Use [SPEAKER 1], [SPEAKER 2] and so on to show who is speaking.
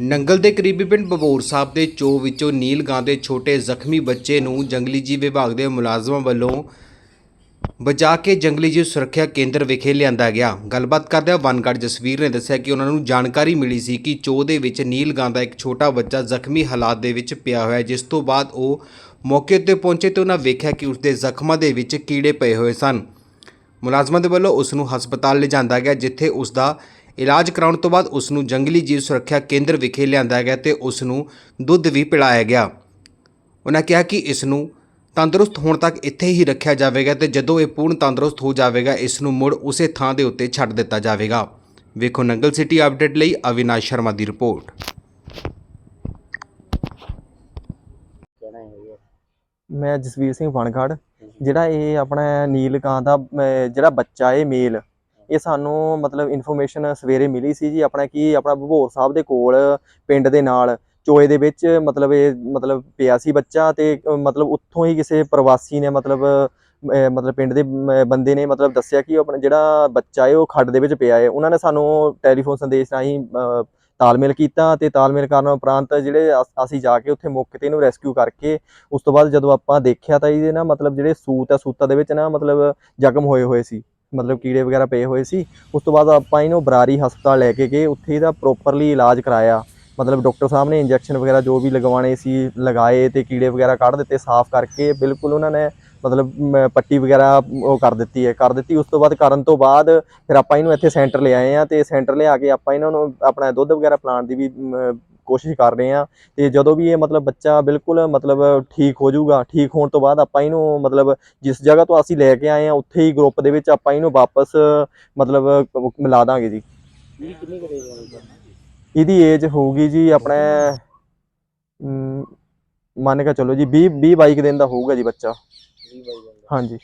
[SPEAKER 1] ਨੰਗਲ ਦੇ ਕਰੀਬੀ ਪਿੰਡ ਬਬੌਰ ਸਾਹਿਬ ਦੇ ਚੋ ਵਿੱਚੋਂ ਨੀਲ ਗਾਂ ਦੇ ਛੋਟੇ ਜ਼ਖਮੀ ਬੱਚੇ ਨੂੰ ਜੰਗਲੀ ਜੀਵ ਵਿਭਾਗ ਦੇ ਮੁਲਾਜ਼ਮਾਂ ਵੱਲੋਂ ਬਚਾ ਕੇ ਜੰਗਲੀ ਜੀਵ ਸੁਰੱਖਿਆ ਕੇਂਦਰ ਵਿਖੇ ਲਿਆਂਦਾ ਗਿਆ। ਗੱਲਬਾਤ ਕਰਦਿਆਂ ਵਨਗੜ ਜਸਵੀਰ ਨੇ ਦੱਸਿਆ ਕਿ ਉਹਨਾਂ ਨੂੰ ਜਾਣਕਾਰੀ ਮਿਲੀ ਸੀ ਕਿ ਚੋ ਦੇ ਵਿੱਚ ਨੀਲ ਗਾਂ ਦਾ ਇੱਕ ਛੋਟਾ ਬੱਚਾ ਜ਼ਖਮੀ ਹਾਲਾਤ ਦੇ ਵਿੱਚ ਪਿਆ ਹੋਇਆ ਹੈ, ਜਿਸ ਤੋਂ ਬਾਅਦ ਉਹ ਮੌਕੇ ਉੱਤੇ ਪਹੁੰਚੇ ਤੇ ਉਹਨਾਂ ਵੇਖਿਆ ਕਿ ਉਸਦੇ ਜ਼ਖਮਾਂ ਦੇ ਵਿੱਚ ਕੀੜੇ ਪਏ ਹੋਏ ਸਨ। ਮੁਲਾਜ਼ਮਾਂ ਦੇ ਵੱਲੋਂ ਉਸ ਨੂੰ ਹਸਪਤਾਲ ਲਿਜਾਂਦਾ ਗਿਆ, ਜਿੱਥੇ ਉਸ ਦਾ ਇਲਾਜ ਕਰਾਉਣ ਤੋਂ ਬਾਅਦ ਉਸ ਨੂੰ ਜੰਗਲੀ ਜੀਵ ਸੁਰੱਖਿਆ ਕੇਂਦਰ ਵਿਖੇ ਲਿਆਂਦਾ ਗਿਆ ਤੇ ਉਸ ਨੂੰ ਦੁੱਧ ਵੀ ਪਿਲਾਇਆ ਗਿਆ। ਉਹਨਾਂ ਕਿਹਾ ਕਿ ਇਸ ਨੂੰ ਤੰਦਰੁਸਤ ਹੋਣ ਤੱਕ ਇੱਥੇ ਹੀ ਰੱਖਿਆ ਜਾਵੇਗਾ ਤੇ ਜਦੋਂ ਇਹ ਪੂਰਨ ਤੰਦਰੁਸਤ ਹੋ ਜਾਵੇਗਾ ਇਸ ਨੂੰ ਮੁੜ ਉਸੇ ਥਾਂ ਦੇ ਉੱਤੇ ਛੱਡ ਦਿੱਤਾ ਜਾਵੇਗਾ। ਵੇਖੋ ਨੰਗਲ ਸਿਟੀ ਅਪਡੇਟ ਲਈ ਅਵਿਨਾਸ਼ ਸ਼ਰਮਾ ਦੀ ਰਿਪੋਰਟ।
[SPEAKER 2] ਮੈਂ ਜਸਵੀਰ ਸਿੰਘ ਵਣਗੜ ਜਿਹੜਾ ਇਹ ਆਪਣਾ ਨੀਲਕਾਂ ਦਾ ਜਿਹੜਾ ਬੱਚਾ ਇਹ ਮੇਲ। ਇਹ ਸਾਨੂੰ ਮਤਲਬ ਇਨਫੋਰਮੇਸ਼ਨ ਸਵੇਰੇ ਮਿਲੀ ਸੀ ਜੀ ਆਪਣਾ ਕੀ ਆਪਣਾ ਭਭੋਰ ਸਾਹਿਬ ਦੇ ਕੋਲ, ਪਿੰਡ ਦੇ ਨਾਲ, ਚੋਏ ਦੇ ਵਿੱਚ ਮਤਲਬ ਇਹ ਮਤਲਬ ਪਿਆ ਸੀ ਬੱਚਾ ਤੇ ਮਤਲਬ ਉੱਥੋਂ ਹੀ ਕਿਸੇ ਪ੍ਰਵਾਸੀ ਨੇ ਮਤਲਬ ਮਤਲਬ ਪਿੰਡ ਦੇ ਬੰਦੇ ਨੇ ਮਤਲਬ ਦੱਸਿਆ ਕਿ ਉਹ ਆਪਣਾ ਜਿਹੜਾ ਬੱਚਾ ਹੈ ਉਹ ਖੱਡ ਦੇ ਵਿੱਚ ਪਿਆ ਹੈ। ਉਹਨਾਂ ਨੇ ਸਾਨੂੰ ਟੈਲੀਫੋਨ ਸੰਦੇਸ਼ ਰਾਹੀਂ ਤਾਲਮੇਲ ਕੀਤਾ ਤੇ ਤਾਲਮੇਲ ਕਰਨ ਉਪਰੰਤ ਜਿਹੜੇ ਅਸ- ਅਸੀਂ ਜਾ ਕੇ ਉੱਥੇ ਮੌਕੇ ਤੇ ਇਹਨੂੰ ਰੈਸਕਿਊ ਕਰਕੇ ਉਸ ਤੋਂ ਬਾਅਦ ਜਦੋਂ ਆਪਾਂ ਦੇਖਿਆ ਤਾਂ ਇਹਦੇ ਨਾ ਮਤਲਬ ਜਿਹੜੇ ਸੂਤ ਆ ਸੂਤਾਂ ਦੇ ਵਿੱਚ ਨਾ ਮਤਲਬ ਜ਼ਖਮ ਹੋਏ ਹੋਏ ਸੀ। ਮਤਲਬ ਕੀੜੇ ਵਗੈਰਾ ਪਏ ਹੋਏ ਸੀ। ਉਸ ਤੋਂ ਬਾਅਦ ਆਪਾਂ ਇਹਨੂੰ ਬਰਾਰੀ ਹਸਪਤਾਲ ਲੈ ਕੇ ਗਏ। ਉੱਥੇ ਇਹਦਾ ਪ੍ਰੋਪਰਲੀ ਇਲਾਜ ਕਰਾਇਆ। ਮਤਲਬ ਡਾਕਟਰ ਸਾਹਿਬ ਨੇ ਇੰਜੈਕਸ਼ਨ ਵਗੈਰਾ ਜੋ ਵੀ ਲਗਵਾਉਣੇ ਸੀ, ਲਗਾਏ ਤੇ ਕੀੜੇ ਵਗੈਰਾ ਕੱਢ ਦਿੱਤੇ ਸਾਫ਼ ਕਰਕੇ। ਬਿਲਕੁਲ ਉਹਨਾਂ ਨੇ ਮਤਲਬ ਪੱਟੀ ਵਗੈਰਾ ਉਹ ਕਰ ਦਿੱਤੀ ਹੈ, ਕਰ ਦਿੱਤੀ। ਉਸ ਤੋਂ ਬਾਅਦ ਕਰਨ ਤੋਂ ਬਾਅਦ ਫਿਰ ਆਪਾਂ ਇਹਨੂੰ ਇੱਥੇ ਸੈਂਟਰ ਲੈ ਆਏ ਆ ਤੇ ਸੈਂਟਰ ਲਿਆ ਕੇ ਆਪਾਂ ਇਹਨਾਂ ਨੂੰ ਆਪਣਾ ਦੁੱਧ ਵਗੈਰਾ ਪਲਾਂਟ ਦੀ ਵੀ ਕੋਸ਼ਿਸ਼ ਕਰ ਰਹੇ ਆ ਤੇ ਜਦੋਂ ਵੀ ਇਹ ਮਤਲਬ ਬੱਚਾ ਬਿਲਕੁਲ ਮਤਲਬ ਠੀਕ ਹੋ ਜਾਊਗਾ ਠੀਕ ਹੋਣ ਤੋਂ ਬਾਅਦ ਆਪਾਂ ਇਹਨੂੰ ਮਤਲਬ ਜਿਸ ਜਗ੍ਹਾ ਤੋਂ ਅਸੀਂ ਲੈ ਕੇ ਆਏ ਆ ਉੱਥੇ ਹੀ ਗਰੁੱਪ ਦੇ ਵਿੱਚ ਆਪਾਂ ਇਹਨੂੰ ਵਾਪਸ ਮਤਲਬ ਮਿਲਾ ਦਾਂਗੇ ਜੀ। ਇਹਦੀ ਏਜ ਹੋਊਗੀ ਜੀ ਆਪਣੇ ਮੰਨ ਕੇ ਚੱਲੋ ਜੀ 20 20 22 ਦਿਨ ਦਾ ਹੋਊਗਾ ਜੀ ਬੱਚਾ। ਹਾਂਜੀ।